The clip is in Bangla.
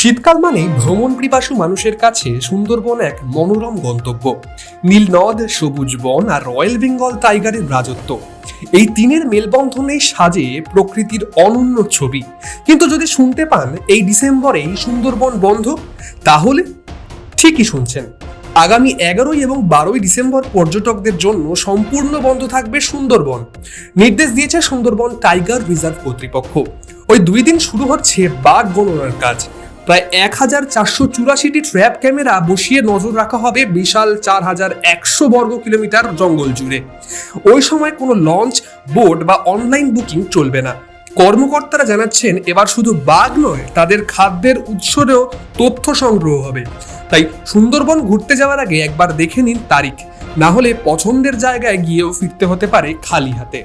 শীতকাল মানেই ভ্রমণ পিপাসু মানুষের কাছে সুন্দরবন এক মনোরম গন্তব্য। নীল নদ, সবুজ বন আর রয়্যাল বেঙ্গল টাইগারের রাজত্ব। এই তিনের মেলবন্ধনেই সাজে প্রকৃতির অনন্য ছবি। কিন্তু যদি শুনতে পান এই ডিসেম্বরেই সুন্দরবন বন্ধ, তাহলে ঠিকই শুনছেন। আগামী এগারোই এবং বারোই ডিসেম্বর পর্যটকদের জন্য সম্পূর্ণ বন্ধ থাকবে সুন্দরবন। নির্দেশ দিয়েছে সুন্দরবন টাইগার রিজার্ভ কর্তৃপক্ষ। ওই দুই দিন শুরু হচ্ছে বাঘ গণনার কাজ। প্রায় এক হাজার চারশো চুরাশিটি ট্র্যাপ ক্যামেরা বসিয়ে নজর রাখা হবে বিশাল চার হাজার একশো বর্গ কিলোমিটার জঙ্গল জুড়ে। ওই সময় কোনো লঞ্চ বোট বা অনলাইন বুকিং চলবে না। কর্মকর্তারা জানাচ্ছেন, এবার শুধু বাঘ নয়, তাদের খাদ্যের উৎসরেও তথ্য সংগ্রহ হবে। তাই সুন্দরবন ঘুরতে যাওয়ার আগে একবার দেখে নিন তারিখ। না হলে পছন্দের জায়গায় গিয়েও ফিরতে হতে পারে খালি হাতে।